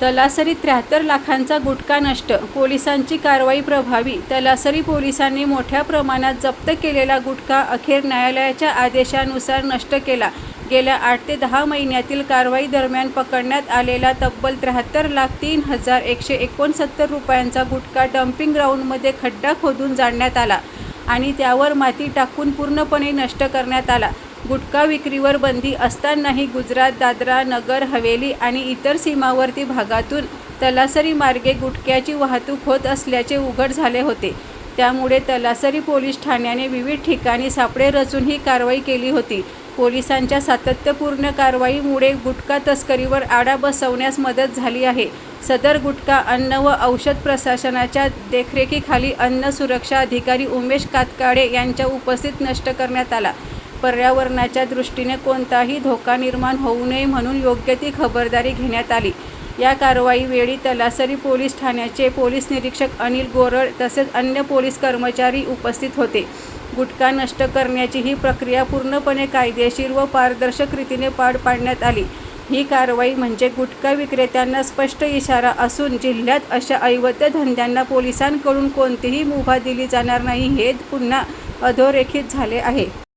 तलासरी त्र्याहत्तर लाखांचा गुटखा नष्ट. पोलिसांची कारवाई प्रभावी. तलासरी पोलिसांनी मोठ्या प्रमाणात जप्त केलेला गुटखा अखेर न्यायालयाच्या आदेशानुसार नष्ट केला. गेल्या आठ ते दहा महिन्यातील कारवाई दरम्यान पकडण्यात आलेला तब्बल त्र्याहत्तर लाख तीन हजार एकशे एकोणसत्तर रुपयांचा गुटखा डम्पिंग ग्राउंडमध्ये खड्डा खोदून जाळण्यात आला आणि त्यावर माती टाकून पूर्णपणे नष्ट करण्यात आला. गुटखा विक्रीवर बंदी असतानाही गुजरात दादरा नगर हवेली आणि इतर सीमावर्ती भागातून तलासरी मार्गे गुटख्याची वाहतूक होत असल्याचे उघड झाले होते. त्यामुळे तलासरी पोलीस ठाण्याने विविध ठिकाणी सापळे रचून ही कारवाई केली होती. पोलिसांच्या सातत्यपूर्ण कारवाईमुळे गुटखा तस्करीवर आडा बसवण्यास मदत झाली आहे. सदर गुटखा अन्न व औषध प्रशासनाच्या देखरेखीखाली अन्न सुरक्षा अधिकारी उमेश कातकाडे यांच्या उपस्थित नष्ट करण्यात आला. पर्यावरणाच्या दृष्टीने कोणताही धोका निर्माण होऊ नये म्हणून योग्य ती खबरदारी घेण्यात आली. या कारवाईवेळी तलासरी पोलीस ठाण्याचे पोलीस निरीक्षक अनिल गोरळ तसेच अन्य पोलीस कर्मचारी उपस्थित होते. गुटखा नष्ट करण्याची ही प्रक्रिया पूर्णपणे कायदेशीर व पारदर्शक रीतीने पार पाडण्यात आली. ही कारवाई म्हणजे गुटखा विक्रेत्यांना स्पष्ट इशारा असून जिल्ह्यात अशा ऐवत्य धंद्यांना पोलिसांकडून कोणतीही मुभा दिली जाणार नाही हे पुन्हा अधोरेखित झाले आहे.